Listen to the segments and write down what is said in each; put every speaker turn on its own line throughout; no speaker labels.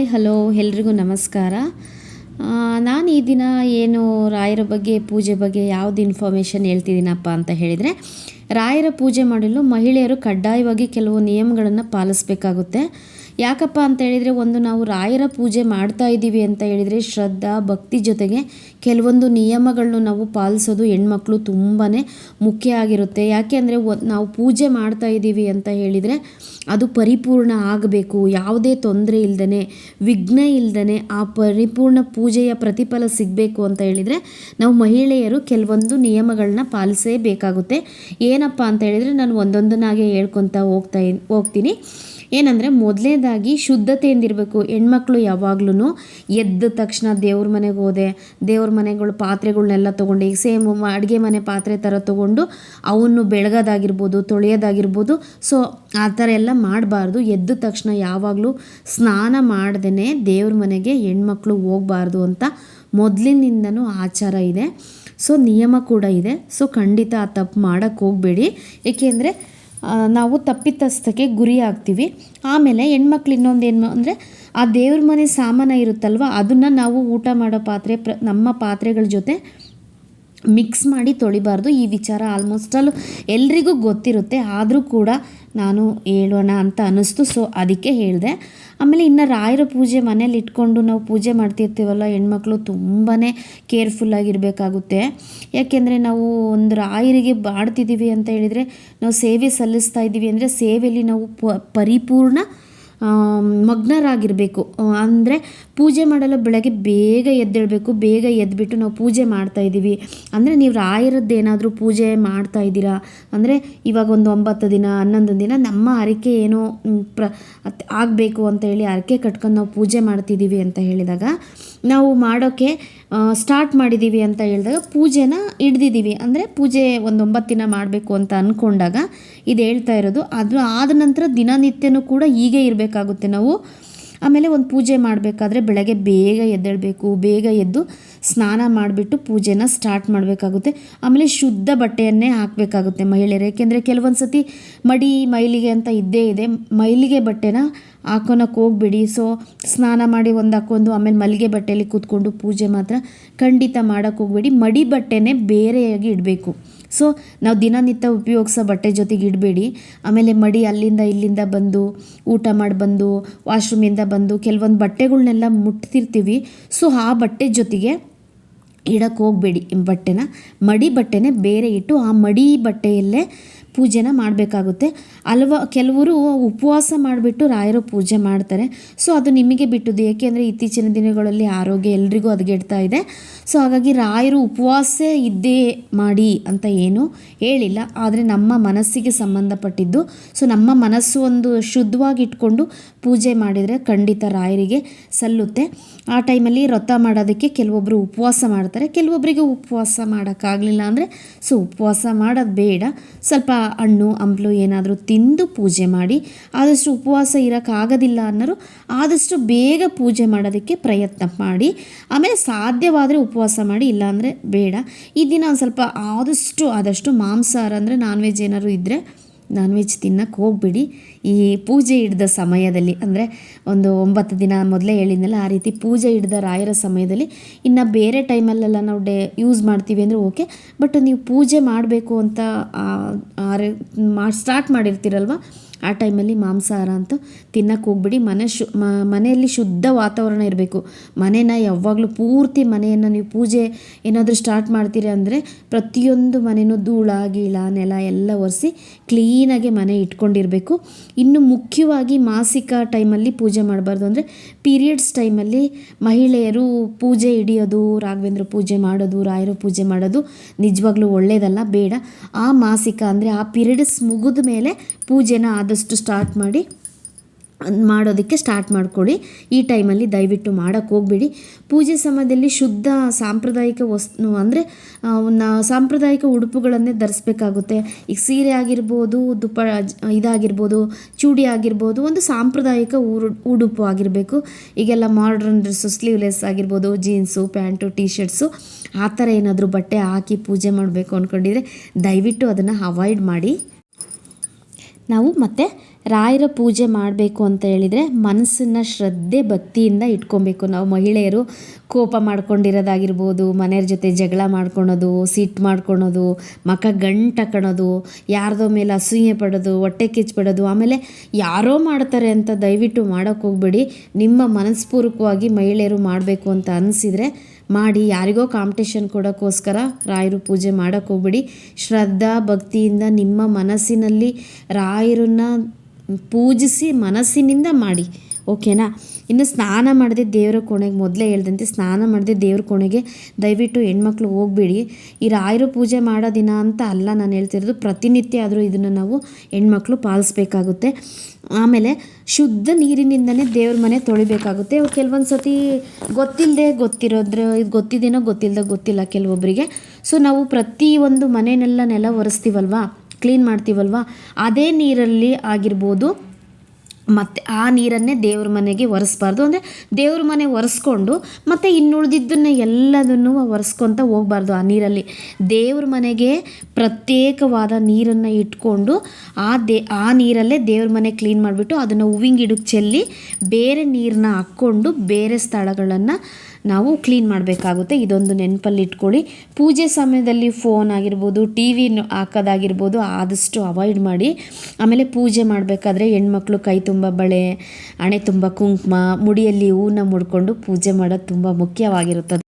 Hi, hello, ಎಲ್ರಿಗೂ ನಮಸ್ಕಾರ. ನಾನು ಈ ದಿನ ಏನು ರಾಯರ ಬಗ್ಗೆ, ಪೂಜೆ ಬಗ್ಗೆ ಯಾವ್ದು ಇನ್ಫಾರ್ಮೇಷನ್ ಹೇಳ್ತಿದ್ದೀನಪ್ಪ ಅಂತ ಹೇಳಿದರೆ, ರಾಯರ ಪೂಜೆ ಮಾಡಲು ಮಹಿಳೆಯರು ಕಡ್ಡಾಯವಾಗಿ ಕೆಲವು ನಿಯಮಗಳನ್ನು ಪಾಲಿಸಬೇಕಾಗುತ್ತೆ. ಯಾಕಪ್ಪ ಅಂತ ಹೇಳಿದರೆ, ಒಂದು ನಾವು ರಾಯರ ಪೂಜೆ ಮಾಡ್ತಾ ಇದ್ದೀವಿ ಅಂತ ಹೇಳಿದರೆ, ಶ್ರದ್ಧಾ, ಭಕ್ತಿ ಜೊತೆಗೆ ಕೆಲವೊಂದು ನಿಯಮಗಳನ್ನು ನಾವು ಪಾಲಿಸೋದು ಹೆಣ್ಮಕ್ಳು ತುಂಬಾ ಮುಖ್ಯ ಆಗಿರುತ್ತೆ. ಯಾಕೆ ಅಂದರೆ ನಾವು ಪೂಜೆ ಮಾಡ್ತಾ ಇದ್ದೀವಿ ಅಂತ ಹೇಳಿದರೆ ಅದು ಪರಿಪೂರ್ಣ ಆಗಬೇಕು. ಯಾವುದೇ ತೊಂದರೆ ಇಲ್ಲದೇ ವಿಘ್ನ ಇಲ್ಲದೇ ಆ ಪರಿಪೂರ್ಣ ಪೂಜೆಯ ಪ್ರತಿಫಲ ಸಿಗಬೇಕು ಅಂತ ಹೇಳಿದರೆ ನಾವು ಮಹಿಳೆಯರು ಕೆಲವೊಂದು ನಿಯಮಗಳನ್ನ ಪಾಲಿಸೇ ಬೇಕಾಗುತ್ತೆ ಏನಪ್ಪ ಅಂತ ಹೇಳಿದರೆ ನಾನು ಒಂದೊಂದನ್ನಾಗೆ ಹೇಳ್ಕೊತಾ ಹೋಗ್ತಾ ಹೋಗ್ತೀನಿ. ಏನಂದರೆ ಮೊದಲನೇದಾಗಿ ಶುದ್ಧತೆಯಿಂದಿರಬೇಕು. ಹೆಣ್ಮಕ್ಳು ಯಾವಾಗ್ಲೂ ಎದ್ದ ತಕ್ಷಣ ದೇವ್ರ ಮನೆಗೆ ಹೋದೆ, ದೇವ್ರ ಮನೆಗಳು ಪಾತ್ರೆಗಳನ್ನೆಲ್ಲ ತೊಗೊಂಡು, ಈಗ ಸೇಮ್ ಅಡುಗೆ ಮನೆ ಪಾತ್ರೆ ಥರ ತೊಗೊಂಡು ಅವನ್ನು ಬೆಳಗೋದಾಗಿರ್ಬೋದು, ತೊಳೆಯೋದಾಗಿರ್ಬೋದು. ಸೊ, ಆ ಥರ ಎಲ್ಲ ಮಾಡಬಾರ್ದು. ಎದ್ದ ತಕ್ಷಣ ಯಾವಾಗಲೂ ಸ್ನಾನ ಮಾಡ್ದೇ ದೇವ್ರ ಮನೆಗೆ ಹೆಣ್ಮಕ್ಳು ಹೋಗಬಾರ್ದು ಅಂತ ಮೊದಲಿನಿಂದನೂ ಆಚಾರ ಇದೆ. ಸೊ, ನಿಯಮ ಕೂಡ ಇದೆ. ಸೊ, ಖಂಡಿತ ಆ ತಪ್ಪು ಮಾಡೋಕ್ಕೆ ಹೋಗಬೇಡಿ. ಏಕೆಂದರೆ ನಾವು ತಪ್ಪಿತಸ್ಥಕ್ಕೆ ಗುರಿ ಆಗ್ತೀವಿ. ಆಮೇಲೆ ಹೆಣ್ಮಕ್ಳು ಇನ್ನೊಂದು ಏನು ಅಂದರೆ, ಆ ದೇವ್ರ ಮನೆ ಸಾಮಾನ ಇರುತ್ತಲ್ವ, ಅದನ್ನು ನಾವು ಊಟ ಮಾಡೋ ಪಾತ್ರೆ ನಮ್ಮ ಪಾತ್ರೆಗಳ ಜೊತೆ ಮಿಕ್ಸ್ ಮಾಡಿ ತೊಳಿಬಾರ್ದು. ಈ ವಿಚಾರ ಆಲ್ಮೋಸ್ಟ್ ಆಲ್ ಎಲ್ರಿಗೂ ಗೊತ್ತಿರುತ್ತೆ. ಆದರೂ ಕೂಡ ನಾನು ಹೇಳೋಣ ಅಂತ ಅನ್ನಿಸ್ತು. ಸೊ ಅದಕ್ಕೆ ಹೇಳಿದೆ. ಆಮೇಲೆ ಇನ್ನು ರಾಯರ ಪೂಜೆ ಮನೇಲಿ ಇಟ್ಕೊಂಡು ನಾವು ಪೂಜೆ ಮಾಡ್ತಿರ್ತೀವಲ್ಲ, ಹೆಣ್ಮಕ್ಳು ತುಂಬಾ ಕೇರ್ಫುಲ್ಲಾಗಿರಬೇಕಾಗುತ್ತೆ ಯಾಕೆಂದರೆ ನಾವು ಒಂದು ರಾಯರಿಗೆ ಬಾಡ್ತಿದ್ದೀವಿ ಅಂತ ಹೇಳಿದರೆ, ನಾವು ಸೇವೆ ಸಲ್ಲಿಸ್ತಾ ಇದ್ದೀವಿ ಅಂದರೆ ಸೇವೆಯಲ್ಲಿ ನಾವು ಪರಿಪೂರ್ಣ ಮಗ್ನರಾಗಿರಬೇಕು. ಅಂದರೆ ಪೂಜೆ ಮಾಡಲು ಬೆಳಗ್ಗೆ ಬೇಗ ಎದ್ದೇಳಬೇಕು. ಬೇಗ ಎದ್ದುಬಿಟ್ಟು ನಾವು ಪೂಜೆ ಮಾಡ್ತಾ ಇದ್ದೀವಿ. ಅಂದರೆ ನೀವು ರಾಯರದ್ದೇನಾದರೂ ಪೂಜೆ ಮಾಡ್ತಾ ಇದ್ದೀರಾ? ಅಂದರೆ ಇವಾಗ ಒಂದು ಒಂಬತ್ತು ದಿನ, ಹನ್ನೊಂದು ದಿನ ನಮ್ಮ ಹರಕೆ ಏನೋ ಪ್ರ ಆಗಬೇಕು ಅಂತ ಹೇಳಿ ಹರಕೆ ಕಟ್ಕೊಂಡು ನಾವು ಪೂಜೆ ಮಾಡ್ತಿದ್ದೀವಿ ಅಂತ ಹೇಳಿದಾಗ ನಾವು ಮಾಡೋಕ್ಕೆ ಸ್ಟಾರ್ಟ್ ಮಾಡಿದ್ದೀವಿ ಅಂತ ಹೇಳಿದಾಗ ಪೂಜೆನ ಹಿಡ್ದಿದ್ದೀವಿ ಅಂದರೆ ಪೂಜೆ ಒಂದು ಒಂಬತ್ತು ದಿನ ಮಾಡಬೇಕು ಅಂತ ಅಂದ್ಕೊಂಡಾಗ ಇದು ಹೇಳ್ತಾ ಇರೋದು. ಅದು ಆದ ನಂತರ ದಿನನಿತ್ಯನೂ ಕೂಡ ಹೀಗೆ ಇರಬೇಕಾಗುತ್ತೆ. ನಾವು ಆಮೇಲೆ ಒಂದು ಪೂಜೆ ಮಾಡಬೇಕಾದ್ರೆ ಬೆಳಗ್ಗೆ ಬೇಗ ಎದ್ದೇಳಬೇಕು, ಬೇಗ ಎದ್ದು ಸ್ನಾನ ಮಾಡಿಬಿಟ್ಟು ಪೂಜೆನ ಸ್ಟಾರ್ಟ್ ಮಾಡಬೇಕಾಗುತ್ತೆ. ಆಮೇಲೆ ಶುದ್ಧ ಬಟ್ಟೆಯನ್ನೇ ಹಾಕಬೇಕಾಗುತ್ತೆ ಮಹಿಳೆಯರು. ಏಕೆಂದರೆ ಕೆಲವೊಂದು ಸತಿ ಮಡಿ, ಮೈಲಿಗೆ ಅಂತ ಇದ್ದೇ ಇದೆ. ಮೈಲಿಗೆ ಬಟ್ಟೆನ ಹಾಕೊಳಕ್ಕೆ ಹೋಗ್ಬಿಡಿ. ಸೊ ಸ್ನಾನ ಮಾಡಿ ಒಂದು ಹಾಕೊಂಡು, ಆಮೇಲೆ ಮಲ್ಲಿಗೆ ಬಟ್ಟೆಯಲ್ಲಿ ಕೂತ್ಕೊಂಡು ಪೂಜೆ ಮಾತ್ರ ಖಂಡಿತ ಮಾಡೋಕ್ಕೆ ಹೋಗ್ಬೇಡಿ. ಮಡಿ ಬಟ್ಟೆನೇ ಬೇರೆಯಾಗಿ ಇಡಬೇಕು. ಸೊ ನಾವು ದಿನನಿತ್ಯ ಉಪಯೋಗಿಸೋ ಬಟ್ಟೆ ಜೊತೆಗೆ ಇಡಬೇಡಿ. ಆಮೇಲೆ ಮಡಿ ಅಲ್ಲಿಂದ ಇಲ್ಲಿಂದ ಬಂದು, ಊಟ ಮಾಡಿ ಬಂದು ವಾಶ್ರೂಮಿಂದ ಬಂದು ಕೆಲವೊಂದು ಬಟ್ಟೆಗಳನ್ನೆಲ್ಲ ಮುಟ್ತಿರ್ತೀವಿ. ಸೊ ಆ ಬಟ್ಟೆ ಜೊತೆಗೆ ಇಡಕ್ಕೆ ಹೋಗಬೇಡಿ ಬಟ್ಟೆನ. ಮಡಿ ಬಟ್ಟೆನೇ ಬೇರೆ ಇಟ್ಟು ಆ ಮಡಿ ಬಟ್ಟೆಯಲ್ಲೇ ಪೂಜೆನ ಮಾಡಬೇಕಾಗುತ್ತೆ. ಅಲ್ವ, ಕೆಲವರು ಉಪವಾಸ ಮಾಡಿಬಿಟ್ಟು ರಾಯರ ಪೂಜೆ ಮಾಡ್ತಾರೆ. ಸೊ, ಅದು ನಿಮಗೆ ಬಿಟ್ಟದ್ದು. ಏಕೆಂದರೆ ಇತ್ತೀಚಿನ ದಿನಗಳಲ್ಲಿ ಆರೋಗ್ಯ ಎಲ್ರಿಗೂ ಅದಗೆಡ್ತಾ ಇದೆ. ಸೊ, ಹಾಗಾಗಿ ರಾಯರು ಉಪವಾಸ ಇದ್ದೇ ಮಾಡಿ ಅಂತ ಏನು ಹೇಳಿಲ್ಲ. ಆದರೆ ನಮ್ಮ ಮನಸ್ಸಿಗೆ ಸಂಬಂಧಪಟ್ಟಿದ್ದು. ಸೊ, ನಮ್ಮ ಮನಸ್ಸು ಒಂದು ಶುದ್ಧವಾಗಿ ಇಟ್ಕೊಂಡು ಪೂಜೆ ಮಾಡಿದರೆ ಖಂಡಿತ ರಾಯರಿಗೆ ಸಲ್ಲುತ್ತೆ. ಆ ಟೈಮಲ್ಲಿ ವ್ರತ ಮಾಡೋದಕ್ಕೆ ಕೆಲವೊಬ್ಬರು ಉಪವಾಸ ಮಾಡ್ತಾರೆ. ಕೆಲವೊಬ್ಬರಿಗೆ ಉಪವಾಸ ಮಾಡೋಕ್ಕಾಗಲಿಲ್ಲ ಅಂದರೆ, ಸೊ, ಉಪವಾಸ ಮಾಡೋದು ಬೇಡ. ಸ್ವಲ್ಪ ಹಣ್ಣು, ಹಂಪ್ಲು ಏನಾದರೂ ತಿಂದು ಪೂಜೆ ಮಾಡಿ, ಆದಷ್ಟು ಉಪವಾಸ ಇರೋಕ್ಕಾಗೋದಿಲ್ಲ ಅನ್ನೋರು ಆದಷ್ಟು ಬೇಗ ಪೂಜೆ ಮಾಡೋದಕ್ಕೆ ಪ್ರಯತ್ನ ಮಾಡಿ, ಆಮೇಲೆ ಸಾಧ್ಯವಾದರೆ ಉಪವಾಸ ಮಾಡಿ, ಇಲ್ಲಾಂದರೆ ಬೇಡ. ಈ ದಿನ ಒಂದು ಸ್ವಲ್ಪ ಆದಷ್ಟು ಆದಷ್ಟು ಮಾಂಸಾಹಾರ ಅಂದರೆ ನಾನ್ ವೆಜ್ ಏನಾದ್ರು ಇದ್ದರೆ ನಾನ್ ವೆಜ್ ತಿನ್ನಕ್ಕೆ ಹೋಗ್ಬಿಡಿ. ಈ ಪೂಜೆ ಹಿಡ್ದ ಸಮಯದಲ್ಲಿ, ಅಂದರೆ ಒಂದು ಒಂಬತ್ತು ದಿನ ಮೊದಲೇ ಹೇಳಿದ್ನಲ್ಲ, ಆ ರೀತಿ ಪೂಜೆ ಹಿಡ್ದ ರಾಯರ ಸಮಯದಲ್ಲಿ ಇನ್ನು ಬೇರೆ ಟೈಮಲ್ಲೆಲ್ಲ ನಾವು ಡೇ ಯೂಸ್ ಮಾಡ್ತೀವಿ ಅಂದರೆ ಓಕೆ ಬಟ್ ನೀವು ಪೂಜೆ ಮಾಡಬೇಕು ಅಂತ ಸ್ಟಾರ್ಟ್ ಮಾಡಿರ್ತೀರಲ್ವ? ಆ ಟೈಮಲ್ಲಿ ಮಾಂಸಾಹಾರ ಅಂತ ತಿನ್ನಕ್ಕೆ ಹೋಗ್ಬಿಡಿ. ಮನೆ ಶು ಮನೆಯಲ್ಲಿ ಶುದ್ಧ ವಾತಾವರಣ ಇರಬೇಕು. ಮನೇನ ಯಾವಾಗಲೂ ಪೂರ್ತಿ ಮನೆಯನ್ನು ನೀವು ಪೂಜೆ ಏನಾದರೂ ಸ್ಟಾರ್ಟ್ ಮಾಡ್ತೀರಿ ಅಂದರೆ ಪ್ರತಿಯೊಂದು ಮನೆಯೂ ಧೂಳ, ಗೀಳ, ನೆಲ ಎಲ್ಲ ಒರೆಸಿ ಕ್ಲೀನಾಗಿ ಮನೆ ಇಟ್ಕೊಂಡಿರಬೇಕು. ಇನ್ನು ಮುಖ್ಯವಾಗಿ ಮಾಸಿಕ ಟೈಮಲ್ಲಿ ಪೂಜೆ ಮಾಡಬಾರ್ದು ಅಂದರೆ ಪೀರಿಯಡ್ಸ್ ಟೈಮಲ್ಲಿ ಮಹಿಳೆಯರು ಪೂಜೆ ಹಿಡಿಯೋದು, ರಾಘವೇಂದ್ರ ಪೂಜೆ ಮಾಡೋದು, ರಾಯರ ಪೂಜೆ ಮಾಡೋದು ನಿಜವಾಗ್ಲೂ ಒಳ್ಳೆಯದಲ್ಲ ಬೇಡ. ಆ ಮಾಸಿಕ ಅಂದರೆ ಆ ಪೀರಿಯಡ್ಸ್ ಮುಗಿದ ಮೇಲೆ ಪೂಜೆನ ಆದಷ್ಟು ಸ್ಟಾರ್ಟ್ ಮಾಡಿ, ಮಾಡೋದಕ್ಕೆ ಸ್ಟಾರ್ಟ್ ಮಾಡ್ಕೊಳ್ಳಿ. ಈ ಟೈಮಲ್ಲಿ ದಯವಿಟ್ಟು ಮಾಡೋಕ್ಕೆ ಹೋಗಬೇಡಿ. ಪೂಜೆ ಸಮಯದಲ್ಲಿ ಶುದ್ಧ ಸಾಂಪ್ರದಾಯಿಕ ವಸ್ತು, ಅಂದರೆ ಸಾಂಪ್ರದಾಯಿಕ ಉಡುಪುಗಳನ್ನೇ ಧರಿಸ್ಬೇಕಾಗುತ್ತೆ. ಈಗ ಸೀರೆ ಆಗಿರ್ಬೋದು ದುಪ್ಪ ಇದಾಗಿರ್ಬೋದು, ಚೂಡಿ ಆಗಿರ್ಬೋದು, ಒಂದು ಸಾಂಪ್ರದಾಯಿಕ ಉಡುಪು ಆಗಿರಬೇಕು. ಈಗೆಲ್ಲ ಮಾಡ್ರನ್ ಡ್ರೆಸ್ಸು ಸ್ಲೀವ್ಲೆಸ್ ಆಗಿರ್ಬೋದು ಜೀನ್ಸು ಪ್ಯಾಂಟು ಟೀ ಶರ್ಟ್ಸು ಆ ಥರ ಏನಾದರೂ ಬಟ್ಟೆ ಹಾಕಿ ಪೂಜೆ ಮಾಡಬೇಕು ಅಂದ್ಕೊಂಡಿದ್ರೆ ದಯವಿಟ್ಟು ಅದನ್ನು ಅವಾಯ್ಡ್ ಮಾಡಿ. ನಾವು ಮತ್ತೆ ರಾಯರ ಪೂಜೆ ಮಾಡಬೇಕು ಅಂತ ಹೇಳಿದರೆ ಮನಸ್ಸನ್ನು ಶ್ರದ್ಧೆ ಭಕ್ತಿಯಿಂದ ಇಟ್ಕೊಬೇಕು. ನಾವು ಮಹಿಳೆಯರು ಕೋಪ ಮಾಡ್ಕೊಂಡಿರೋದಾಗಿರ್ಬೋದು, ಮನೆಯವ್ರ ಜೊತೆ ಜಗಳ ಮಾಡ್ಕೊಳೋದು ಸಿಟ್ಟು ಮಾಡ್ಕೊಳೋದು, ಮಕ ಗಂಟು ಯಾರದೋ ಮೇಲೆ ಅಸೂಯೆ ಪಡೋದು, ಹೊಟ್ಟೆ ಕಿಚ್ಚು ಆಮೇಲೆ ಯಾರೋ ಮಾಡ್ತಾರೆ ಅಂತ ದಯವಿಟ್ಟು ಮಾಡೋಕ್ಕೋಗ್ಬೇಡಿ ನಿಮ್ಮ ಮನಸ್ಪೂರ್ವಕವಾಗಿ ಮಹಿಳೆಯರು ಮಾಡಬೇಕು ಅಂತ ಅನಿಸಿದರೆ ಮಾಡಿ ಯಾರಿಗೋ ಕಾಂಪಿಟೇಷನ್ ಕೊಡೋಕ್ಕೋಸ್ಕರ ರಾಯರು ಪೂಜೆ ಮಾಡೋಕ್ಕೆ ಹೋಗ್ಬಿಡಿ. ಶ್ರದ್ಧಾ ಭಕ್ತಿಯಿಂದ ನಿಮ್ಮ ಮನಸ್ಸಿನಲ್ಲಿ ರಾಯರನ್ನ ಪೂಜಿಸಿ ಮನಸ್ಸಿನಿಂದ ಮಾಡಿ. ಓಕೆನಾ? ಇನ್ನು ಸ್ನಾನ ಮಾಡದೆ ದೇವರ ಕೋಣೆಗೆ ಮೊದಲೇ ಹೇಳ್ದಂತೆ ಸ್ನಾನ ಮಾಡದೆ ದೇವ್ರ ಕೋಣೆಗೆ ದಯವಿಟ್ಟು ಹೆಣ್ಮಕ್ಳು ಹೋಗಬೇಡಿ. ಈ ರಾಯರು ಪೂಜೆ ಮಾಡೋ ದಿನ ಅಂತ ಅಲ್ಲ ನಾನು ಹೇಳ್ತಿರೋದು. ಪ್ರತಿನಿತ್ಯ ಆದರೂ ಇದನ್ನು ನಾವು ಹೆಣ್ಮಕ್ಳು ಪಾಲಿಸ್ಬೇಕಾಗುತ್ತೆ. ಆಮೇಲೆ ಶುದ್ಧ ನೀರಿನಿಂದನೇ ದೇವ್ರ ಮನೆ ತೊಳಿಬೇಕಾಗುತ್ತೆ. ಕೆಲವೊಂದು ಸತಿ ಗೊತ್ತಿಲ್ಲದೆ ಗೊತ್ತಿರೋದ್ರ, ಇದು ಗೊತ್ತಿದ್ದೇನೋ ಗೊತ್ತಿಲ್ಲದೆ ಗೊತ್ತಿಲ್ಲ ಕೆಲವೊಬ್ಬರಿಗೆ ಸೊ ನಾವು ಪ್ರತಿ ಒಂದು ಮನೆಯನ್ನೆಲ್ಲ ನೆಲ ಒರೆಸ್ತೀವಲ್ವಾ? ಕ್ಲೀನ್ ಮಾಡ್ತೀವಲ್ವಾ? ಅದೇ ನೀರಲ್ಲಿ ಆಗಿರ್ಬೋದು ಮತ್ತು ಆ ನೀರನ್ನೇ ದೇವ್ರ ಮನೆಗೆ ಒರೆಸ್ಬಾರ್ದು. ಅಂದರೆ ದೇವ್ರ ಮನೆ ಒರೆಸ್ಕೊಂಡು ಮತ್ತು ಇನ್ನುಳಿದಿದ್ದನ್ನ ಎಲ್ಲದನ್ನು ಒರೆಸ್ಕೊತ ಹೋಗ್ಬಾರ್ದು ಆ ನೀರಲ್ಲಿ. ದೇವ್ರ ಮನೆಗೆ ಪ್ರತ್ಯೇಕವಾದ ನೀರನ್ನು ಇಟ್ಕೊಂಡು ಆ ದೇ, ಆ ನೀರಲ್ಲೇ ದೇವ್ರ ಮನೆ ಕ್ಲೀನ್ ಮಾಡಿಬಿಟ್ಟು ಅದನ್ನು ಹೂವಿನ ಗಿಡಕ್ಕೆ ಚೆಲ್ಲಿ ಬೇರೆ ನೀರನ್ನ ಹಾಕ್ಕೊಂಡು ಬೇರೆ ಸ್ಥಳಗಳನ್ನು ನಾವು ಕ್ಲೀನ್ ಮಾಡಬೇಕಾಗುತ್ತೆ. ಇದೊಂದು ನೆನಪಲ್ಲಿ ಇಟ್ಕೊಳ್ಳಿ. ಪೂಜೆ ಸಮಯದಲ್ಲಿ ಫೋನ್ ಆಗಿರ್ಬೋದು ಟಿ ವಿ ಹಾಕೋದಾಗಿರ್ಬೋದು, ಆದಷ್ಟು ಅವಾಯ್ಡ್ ಮಾಡಿ. ಆಮೇಲೆ ಪೂಜೆ ಮಾಡಬೇಕಾದ್ರೆ ಹೆಣ್ಮಕ್ಳು ಕೈ ತುಂಬ ಬಳೆ, ಹಣೆ ತುಂಬ ಕುಂಕುಮ, ಮುಡಿಯಲ್ಲಿ ಹೂವನ್ನ ಮುಡ್ಕೊಂಡು ಪೂಜೆ ಮಾಡೋದು ತುಂಬ ಮುಖ್ಯವಾಗಿರುತ್ತದೆ.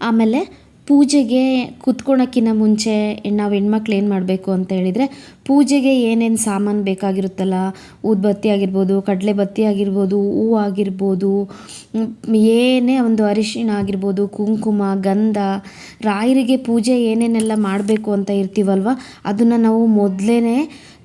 ಆಮೇಲೆ ಪೂಜೆಗೆ ಕೂತ್ಕೊಳಕ್ಕಿಂತ ಮುಂಚೆ ನಾವು ಹೆಣ್ಮಕ್ಳು ಏನು ಮಾಡಬೇಕು ಅಂತ ಹೇಳಿದರೆ ಪೂಜೆಗೆ ಏನೇನು ಸಾಮಾನು ಬೇಕಾಗಿರುತ್ತಲ್ಲ? ಊದ್ಬತ್ತಿ ಆಗಿರ್ಬೋದು, ಕಡಲೆ ಬತ್ತಿ ಆಗಿರ್ಬೋದು, ಹೂ ಆಗಿರ್ಬೋದು ಏನೇ ಒಂದು ಅರಿಶಿಣ ಆಗಿರ್ಬೋದು, ಕುಂಕುಮ, ಗಂಧ, ರಾಯರಿಗೆ ಪೂಜೆ ಏನೇನೆಲ್ಲ ಮಾಡಬೇಕು ಅಂತ ಇರ್ತೀವಲ್ವ? ಅದನ್ನು ನಾವು ಮೊದಲೇ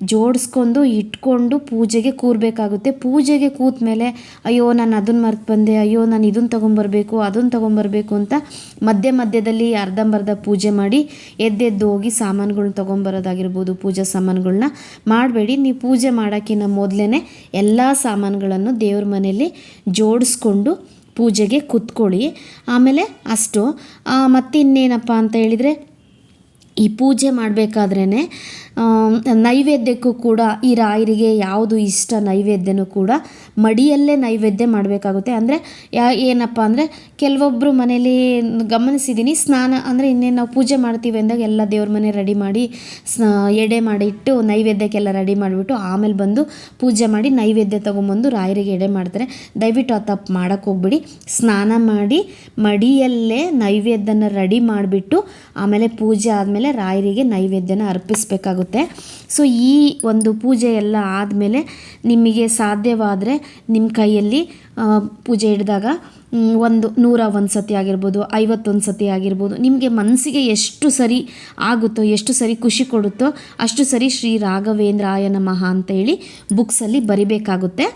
ಜೋಡಿಸ್ಕೊಂಡು ಇಟ್ಕೊಂಡು ಪೂಜೆಗೆ ಕೂರಬೇಕಾಗುತ್ತೆ. ಪೂಜೆಗೆ ಕೂತ ಮೇಲೆ ಅಯ್ಯೋ, ನಾನು ಅದನ್ನು ಮರ್ತು ಬಂದೆ. ಅಯ್ಯೋ, ನಾನು ಇದನ್ನು ತೊಗೊಂಬರ್ಬೇಕು ಅದನ್ನು ತೊಗೊಂಬರ್ಬೇಕು ಅಂತ ಮಧ್ಯ ಮಧ್ಯದಲ್ಲಿ ಅರ್ಧಂಬರ್ಧ ಪೂಜೆ ಮಾಡಿ ಎದ್ದೆದ್ದು ಹೋಗಿ ಸಾಮಾನುಗಳ್ನ ತೊಗೊಂಬರೋದಾಗಿರ್ಬೋದು, ಪೂಜಾ ಸಾಮಾನುಗಳನ್ನ ಮಾಡಬೇಡಿ. ನೀವು ಪೂಜೆ ಮಾಡೋಕ್ಕಿಂತ ಮೊದಲೇ ಎಲ್ಲ ಸಾಮಾನುಗಳನ್ನು ದೇವ್ರ ಮನೆಯಲ್ಲಿ ಜೋಡಿಸ್ಕೊಂಡು ಪೂಜೆಗೆ ಕೂತ್ಕೊಳ್ಳಿ. ಆಮೇಲೆ ಅಷ್ಟು. ಮತ್ತಿನ್ನೇನಪ್ಪ ಅಂತ ಹೇಳಿದರೆ ಈ ಪೂಜೆ ಮಾಡಬೇಕಾದ್ರೇ ನೈವೇದ್ಯಕ್ಕೂ ಕೂಡ ಈ ರಾಯರಿಗೆ ಯಾವುದು ಇಷ್ಟ ನೈವೇದ್ಯನೂ ಕೂಡ ಮಡಿಯಲ್ಲೇ ನೈವೇದ್ಯ ಮಾಡಬೇಕಾಗುತ್ತೆ. ಅಂದರೆ, ಯಾ, ಏನಪ್ಪ ಅಂದರೆ ಕೆಲವೊಬ್ಬರು ಮನೇಲಿ ಗಮನಿಸಿದ್ದೀನಿ ಸ್ನಾನ ಅಂದರೆ ಇನ್ನೇನು ನಾವು ಪೂಜೆ ಮಾಡ್ತೀವಿ ಅಂದಾಗ ಎಲ್ಲ ದೇವ್ರ ಮನೆ ರೆಡಿ ಮಾಡಿ ಎಡೆ ಮಾಡಿಟ್ಟು ನೈವೇದ್ಯಕ್ಕೆಲ್ಲ ರೆಡಿ ಮಾಡಿಬಿಟ್ಟು ಆಮೇಲೆ ಬಂದು ಪೂಜೆ ಮಾಡಿ ನೈವೇದ್ಯ ತೊಗೊಂಬಂದು ರಾಯರಿಗೆ ಎಡೆ ಮಾಡ್ತಾರೆ. ದಯವಿಟ್ಟು ಆ ತಪ್ಪು ಮಾಡೋಕ್ಕೆ ಹೋಗ್ಬಿಡಿ. ಸ್ನಾನ ಮಾಡಿ ಮಡಿಯಲ್ಲೇ ನೈವೇದ್ಯನ ರೆಡಿ ಮಾಡಿಬಿಟ್ಟು ಆಮೇಲೆ ಪೂಜೆ ಆದಮೇಲೆ ರಾಯರಿಗೆ ನೈವೇದ್ಯನ ಅರ್ಪಿಸಬೇಕಾಗುತ್ತೆ. ಸೊ ಈ ಒಂದು ಪೂಜೆ ಎಲ್ಲ ಆದಮೇಲೆ ನಿಮಗೆ ಸಾಧ್ಯವಾದರೆ ನಿಮ್ಮ ಕೈಯಲ್ಲಿ ಪೂಜೆ ಹಿಡಿದಾಗ ಒಂದು ನೂರ ಒಂದು ಸತಿ ಆಗಿರ್ಬೋದು, ಐವತ್ತೊಂದು ಸತಿ ಆಗಿರ್ಬೋದು, ನಿಮಗೆ ಮನಸ್ಸಿಗೆ ಎಷ್ಟು ಸರಿ ಆಗುತ್ತೋ, ಎಷ್ಟು ಸರಿ ಖುಷಿ ಕೊಡುತ್ತೋ, ಅಷ್ಟು ಸರಿ ಶ್ರೀ ರಾಘವೇಂದ್ರಾಯ ನಮಃ ಅಂತ ಹೇಳಿ ಬುಕ್ಸಲ್ಲಿ ಬರಿಬೇಕಾಗುತ್ತೆ.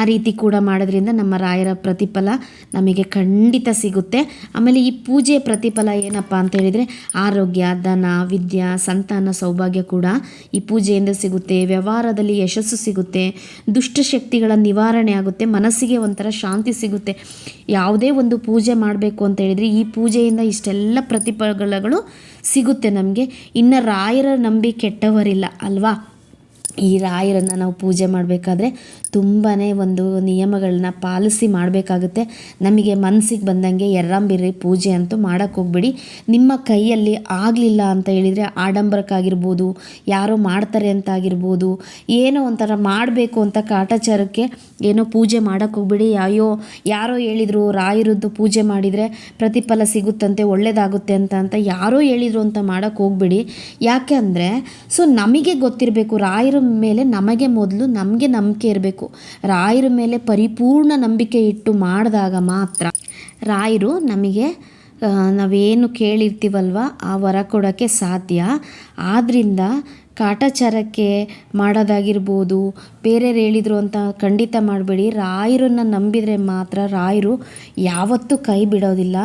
ಆ ರೀತಿ ಕೂಡ ಮಾಡೋದ್ರಿಂದ ನಮ್ಮ ರಾಯರ ಪ್ರತಿಫಲ ನಮಗೆ ಖಂಡಿತ ಸಿಗುತ್ತೆ. ಆಮೇಲೆ ಈ ಪೂಜೆ ಪ್ರತಿಫಲ ಏನಪ್ಪ ಅಂತ ಹೇಳಿದರೆ, ಆರೋಗ್ಯ, ಧನ, ವಿದ್ಯಾ, ಸಂತಾನ ಸೌಭಾಗ್ಯ ಕೂಡ ಈ ಪೂಜೆಯಿಂದ ಸಿಗುತ್ತೆ. ವ್ಯವಹಾರದಲ್ಲಿ ಯಶಸ್ಸು ಸಿಗುತ್ತೆ. ದುಷ್ಟಶಕ್ತಿಗಳ ನಿವಾರಣೆ ಆಗುತ್ತೆ. ಮನಸ್ಸಿಗೆ ಒಂಥರ ಶಾಂತಿ ಸಿಗುತ್ತೆ. ಯಾವುದೇ ಒಂದು ಪೂಜೆ ಮಾಡಬೇಕು ಅಂತ ಹೇಳಿದರೆ ಈ ಪೂಜೆಯಿಂದ ಇಷ್ಟೆಲ್ಲ ಪ್ರತಿಫಲಗಳು ಸಿಗುತ್ತೆ ನಮಗೆ. ಇನ್ನು ರಾಯರ ನಂಬಿ ಕೆಟ್ಟವರಿಲ್ಲ, ಅಲ್ವಾ? ಈ ರಾಯರನ್ನು ನಾವು ಪೂಜೆ ಮಾಡಬೇಕಾದ್ರೆ ತುಂಬಾ ಒಂದು ನಿಯಮಗಳನ್ನ ಪಾಲಿಸಿ ಮಾಡಬೇಕಾಗುತ್ತೆ. ನಮಗೆ ಮನಸ್ಸಿಗೆ ಬಂದಂಗೆ ಎರ್ರಂಬಿರ್ರಿ ಪೂಜೆ ಅಂತೂ ಮಾಡೋಕ್ಕೆ ಹೋಗ್ಬೇಡಿ. ನಿಮ್ಮ ಕೈಯಲ್ಲಿ ಆಗಲಿಲ್ಲ ಅಂತ ಹೇಳಿದರೆ ಆಡಂಬರಕ್ಕಾಗಿರ್ಬೋದು, ಯಾರೋ ಮಾಡ್ತಾರೆ ಅಂತ ಆಗಿರ್ಬೋದು ಏನೋ ಒಂಥರ ಮಾಡಬೇಕು ಅಂತ ಕಾಟಾಚಾರಕ್ಕೆ ಏನೋ ಪೂಜೆ ಮಾಡೋಕ್ಕೆ ಹೋಗ್ಬೇಡಿ. ಅಯ್ಯೋ, ಯಾರೋ ಹೇಳಿದರು ರಾಯರದ್ದು ಪೂಜೆ ಮಾಡಿದರೆ ಪ್ರತಿಫಲ ಸಿಗುತ್ತಂತೆ ಒಳ್ಳೆಯದಾಗುತ್ತೆ ಅಂತ ಅಂತ ಯಾರೋ ಹೇಳಿದರು ಅಂತ ಮಾಡೋಕ್ಕೆ ಹೋಗ್ಬೇಡಿ. ಯಾಕೆ ಅಂದರೆ ಸೊ ನಮಗೆ ಗೊತ್ತಿರಬೇಕು ರಾಯರ ಮೇಲೆ ನಮಗೆ ಮೊದಲು ನಮಗೆ ನಂಬಿಕೆ ಇರಬೇಕು. ರಾಯರ ಮೇಲೆ ಪರಿಪೂರ್ಣ ನಂಬಿಕೆ ಇಟ್ಟು ಮಾಡಿದಾಗ ಮಾತ್ರ ರಾಯರು ನಮಗೆ ನಾವೇನು ಕೇಳಿರ್ತೀವಲ್ವ, ಆ ವರ ಕೊಡೋಕ್ಕೆ ಸಾಧ್ಯ. ಆದ್ದರಿಂದ ಕಾಟಾಚಾರಕ್ಕೆ ಮಾಡೋದಾಗಿರ್ಬೋದು, ಬೇರೆಯವ್ರು ಹೇಳಿದರು ಅಂತ ಖಂಡಿತ ಮಾಡಬೇಡಿ. ರಾಯರನ್ನು ನಂಬಿದರೆ ಮಾತ್ರ ರಾಯರು ಯಾವತ್ತೂ ಕೈ ಬಿಡೋದಿಲ್ಲ.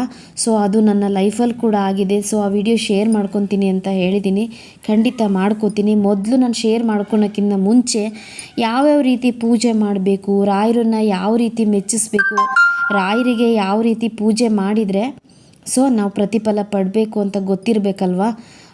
ಸೊ ಅದು ನನ್ನ ಲೈಫಲ್ಲಿ ಕೂಡ ಆಗಿದೆ. ಸೊ ಆ ವಿಡಿಯೋ ಶೇರ್ ಮಾಡ್ಕೊತೀನಿ ಅಂತ ಹೇಳಿದ್ದೀನಿ. ಖಂಡಿತ ಮಾಡ್ಕೋತೀನಿ. ಮೊದಲು ನಾನು ಶೇರ್ ಮಾಡ್ಕೊಳೋಕ್ಕಿಂತ ಮುಂಚೆ ಯಾವ್ಯಾವ ರೀತಿ ಪೂಜೆ ಮಾಡಬೇಕು, ರಾಯರನ್ನು ಯಾವ ರೀತಿ ಮೆಚ್ಚಿಸ್ಬೇಕು, ರಾಯರಿಗೆ ಯಾವ ರೀತಿ ಪೂಜೆ ಮಾಡಿದರೆ ಸೊ ನಾವು ಪ್ರತಿಫಲ ಪಡಬೇಕು ಅಂತ ಗೊತ್ತಿರಬೇಕಲ್ವಾ?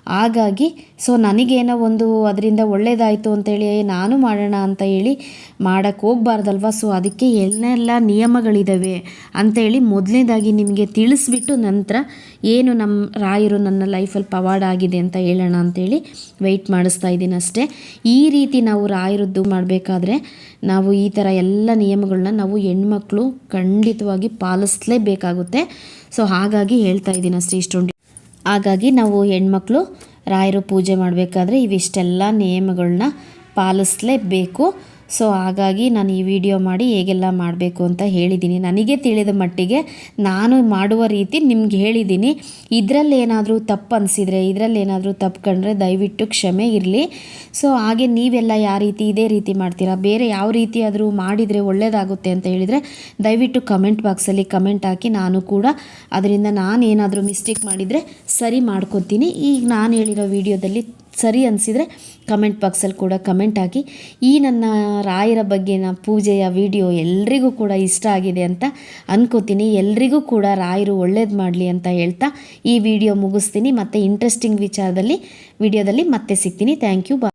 ಹಾಗಾಗಿ, ಸೊ ನನಗೇನೋ ಒಂದು ಅದರಿಂದ ಒಳ್ಳೇದಾಯಿತು ಅಂತೇಳಿ ನಾನು ಮಾಡೋಣ ಅಂತ ಹೇಳಿ ಮಾಡೋಕ್ಕೆ ಹೋಗ್ಬಾರ್ದಲ್ವ? ಸೊ ಅದಕ್ಕೆ ಎಲ್ಲೆಲ್ಲ ನಿಯಮಗಳಿದ್ದಾವೆ ಅಂತೇಳಿ ಮೊದಲನೇದಾಗಿ ನಿಮಗೆ ತಿಳಿಸ್ಬಿಟ್ಟು ನಂತರ ಏನು ನಮ್ಮ ರಾಯರು ನನ್ನ ಲೈಫಲ್ಲಿ ಪವಾಡ ಆಗಿದೆ ಅಂತ ಹೇಳೋಣ ಅಂತೇಳಿ ವೆಯ್ಟ್ ಮಾಡಿಸ್ತಾ ಇದ್ದೀನಿ ಅಷ್ಟೇ. ಈ ರೀತಿ ನಾವು ರಾಯರದ್ದು ಮಾಡಬೇಕಾದ್ರೆ ನಾವು ಈ ಥರ ಎಲ್ಲ ನಿಯಮಗಳನ್ನ ನಾವು ಹೆಣ್ಮಕ್ಳು ಖಂಡಿತವಾಗಿ ಪಾಲಿಸಲೇಬೇಕಾಗುತ್ತೆ. ಸೊ ಹಾಗಾಗಿ ಹೇಳ್ತಾ ಇದ್ದೀನಿ ಅಷ್ಟೇ ಇಷ್ಟೊಂದು ಹಾಗಾಗಿ ನಾವು ಹೆಣ್ಮಕ್ಳು ರಾಯರು ಪೂಜೆ ಮಾಡಬೇಕಾದ್ರೆ ಇವಿಷ್ಟೆಲ್ಲ ನಿಯಮಗಳನ್ನ ಪಾಲಿಸಲೇಬೇಕು. ಸೊ ಹಾಗಾಗಿ ನಾನು ಈ ವಿಡಿಯೋ ಮಾಡಿ ಹೇಗೆಲ್ಲ ಮಾಡಬೇಕು ಅಂತ ಹೇಳಿದ್ದೀನಿ. ನನಗೆ ತಿಳಿದ ಮಟ್ಟಿಗೆ ನಾನು ಮಾಡುವ ರೀತಿ ನಿಮ್ಗೆ ಹೇಳಿದ್ದೀನಿ. ಇದರಲ್ಲಿ ಏನಾದರೂ ತಪ್ಪು ಅನಿಸಿದರೆ, ಇದರಲ್ಲಿ ಏನಾದರೂ ತಪ್ಪು ಕಂಡ್ರೆ ದಯವಿಟ್ಟು ಕ್ಷಮೆ ಇರಲಿ. ಸೊ ಹಾಗೆ ನೀವೆಲ್ಲ ಯಾವ ರೀತಿ, ಇದೇ ರೀತಿ ಮಾಡ್ತೀರಾ? ಬೇರೆ ಯಾವ ರೀತಿ ಆದರೂ ಮಾಡಿದರೆ ಒಳ್ಳೆಯದಾಗುತ್ತೆ ಅಂತ ಹೇಳಿದರೆ ದಯವಿಟ್ಟು ಕಮೆಂಟ್ ಬಾಕ್ಸಲ್ಲಿ ಕಮೆಂಟ್ ಹಾಕಿ. ನಾನು ಕೂಡ ಅದರಿಂದ ನಾನು ಏನಾದರೂ ಮಿಸ್ಟೇಕ್ ಮಾಡಿದರೆ ಸರಿ ಮಾಡ್ಕೊತೀನಿ. ಈಗ ನಾನು ಹೇಳಿರೋ ವಿಡಿಯೋದಲ್ಲಿ ಸರಿ ಅನಿಸಿದರೆ ಕಮೆಂಟ್ ಬಾಕ್ಸಲ್ಲಿ ಕೂಡ ಕಮೆಂಟ್ ಹಾಕಿ. ಈ ನನ್ನ ರಾಯರ ಬಗ್ಗೆನ ಪೂಜೆಯ ವಿಡಿಯೋ ಎಲ್ರಿಗೂ ಕೂಡ ಇಷ್ಟ ಆಗಿದೆ ಅಂತ ಅಂದ್ಕೋತೀನಿ ಎಲ್ರಿಗೂ ಕೂಡ ರಾಯರು ಒಳ್ಳೇದು ಮಾಡಲಿ ಅಂತ ಹೇಳ್ತಾ ಈ ವಿಡಿಯೋ ಮುಗಿಸ್ತೀನಿ. ಮತ್ತು ಇಂಟ್ರೆಸ್ಟಿಂಗ್ ವಿಚಾರದಲ್ಲಿ ವಿಡಿಯೋದಲ್ಲಿ ಮತ್ತೆ ಸಿಗ್ತೀನಿ. ಥ್ಯಾಂಕ್ ಯು ಬಾ